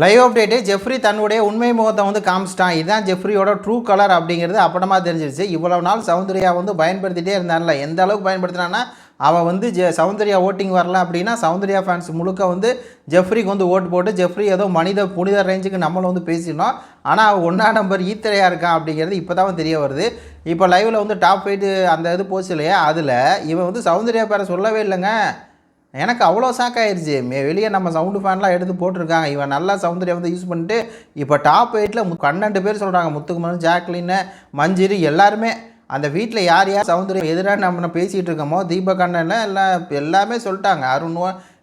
Live update Jeffrey தன்னுடைய உண்மை முகத்தை வந்து காமிச்சிட்டான். இதுதான் ஜெஃப்ரியோட ட்ரூ கலர் அப்படிங்கிறது அப்புறமா தெரிஞ்சிருச்சு. இவ்வளவு நாள் சௌந்தர்யா வந்து பயன்படுத்திட்டே இருந்தான்ல. எந்த அளவுக்கு பயன்படுத்தினான்னா அவன் வந்து ஜெ சௌந்தர்யா ஓட்டிங் வரல அப்படின்னா சௌந்தர்யா ஃபேன்ஸ் முழுக்க வந்து ஜெஃப்ரிக்கு வந்து ஓட்டு போட்டு ஜெஃப்ரி ஏதோ மனித புனித ரேஞ்சுக்கு நம்மளை வந்து பேசினோம் ஆனால் அவன் ஒன்றா நம்பர் ஈத்தரையாக இருக்கான் அப்படிங்கிறது இப்போ தான் தெரிய வருது. இப்போ லைவில் வந்து டாப் ஃபைட்டு அந்த இது போச்சு இல்லையா? அதில் இவன் வந்து சௌந்தர்யா பேரை சொல்லவே இல்லைங்க. எனக்கு அவ்வளோ ஷாக் ஆயிடுச்சு மே வெளியே நம்ம சவுண்டு ஃபேன்லாம் எடுத்து போட்டிருக்காங்க. இவன் நல்லா சௌந்தர்யா வந்து யூஸ் பண்ணிட்டு இப்போ டாப் எயிட்டில் பன்னெண்டு பேர் சொல்கிறாங்க முத்துக்குமரன் ஜாக்லின்னு மஞ்சிரி எல்லாருமே. அந்த வீட்டில் யார் யார் சௌந்தர்யம் எதிராக நம்ம பேசிகிட்டு இருக்கோமோ தீபக் அண்ணன் எல்லாம் எல்லாமே சொல்லிட்டாங்க. அருண்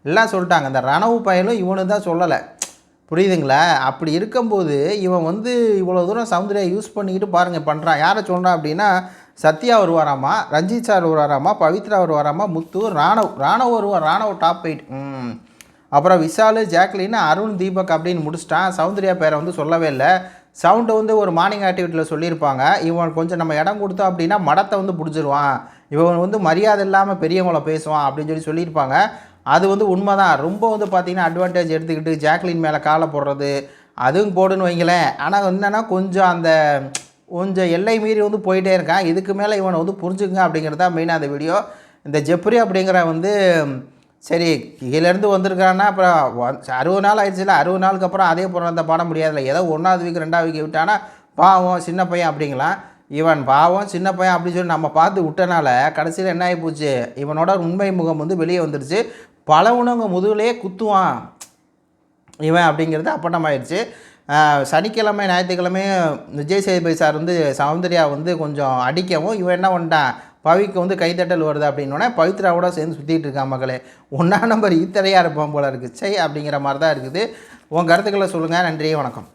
எல்லாம் சொல்லிட்டாங்க. அந்த ரணவு பயலும் இவனு தான் சொல்லலை. புரியுதுங்களா? அப்படி இருக்கும்போது இவன் வந்து இவ்வளோ தூரம் சௌந்தர்யா யூஸ் பண்ணிக்கிட்டு பாருங்கள் பண்ணுறான் யாரை சொல்கிறான் அப்படின்னா சத்யா வருவாராமா? ரஞ்சித் சார் வருவாராமா? பவித்ரா வருவாராமா? முத்து ராணவ் ராணவ் வருவார் ராணவ் டாப் எயிட் ம். அப்புறம் விஷால் ஜாக்லின் அருண் தீபக் அப்படின்னு முடிச்சிட்டான். சௌந்தர்யா பேரை வந்து சொல்லவே இல்லை. சவுண்டு வந்து ஒரு மார்னிங் ஆக்டிவிட்டியில் சொல்லியிருப்பாங்க. இவன் கொஞ்சம் நம்ம இடம் கொடுத்தோம் அப்படின்னா மடத்தை வந்து பிடிச்சிருவான். இவன் வந்து மரியாதை இல்லாமல் பெரியவங்கள பேசுவான் அப்படின்னு சொல்லி சொல்லியிருப்பாங்க. அது வந்து உண்மை தான் ரொம்ப வந்து பார்த்திங்கன்னா அட்வான்டேஜ் எடுத்துக்கிட்டு ஜாக்லின் மேலே காலை போடுறது அதுவும் போடுன்னு வைங்களேன். ஆனால் என்னென்னா கொஞ்சம் அந்த கொஞ்சம் எல்லை மீறி வந்து போயிட்டே இருக்கான். இதுக்கு மேலே இவனை வந்து புரிஞ்சுங்க அப்படிங்கிறது தான் மெயினாக அந்த வீடியோ இந்த ஜெப்ரி அப்படிங்கிற வந்து சரி கீழேருந்து வந்திருக்கான்னா அப்புறம் அறுபது நாள் ஆயிடுச்சுல அறுபது நாளுக்கு அப்புறம் அதே அந்த பாட முடியாதுல்ல ஏதோ ஒன்றாவது வீக் ரெண்டாவது வீக் விட்டானா பாவம் சின்ன பையன் அப்படிங்களாம் இவன் பாவம் சின்ன பையன் அப்படின்னு சொல்லி நம்ம பார்த்து விட்டனால கடைசியில் என்ன ஆகி போச்சு? இவனோட உண்மை முகம் வந்து வெளியே வந்துடுச்சு பல உணவுங்க முதுகுலேயே குத்துவான். இவன் அப்படிங்கிறது அப்பட்டமாயிடுச்சு. சனிக்கிழமை ஞாயிற்றுக்கிழமை விஜய் சேதுபதி சார் வந்து சௌந்தர்யா வந்து கொஞ்சம் அடிக்கவும் இவன் என்ன பண்ணிட்டான்? பவிக்கு வந்து கைத்தட்டல் வருது அப்படின்னோடனே பவித்ராவோட சேர்ந்து சுற்றிட்டு இருக்கான் மகளே ஒன்றா நம்பர் ஈத்தரையாக இருப்பான் போல இருக்குது சை அப்படிங்கிற மாதிரி தான் இருக்குது. உன் கருத்துக்களை சொல்லுங்கள் நன்றி வணக்கம்.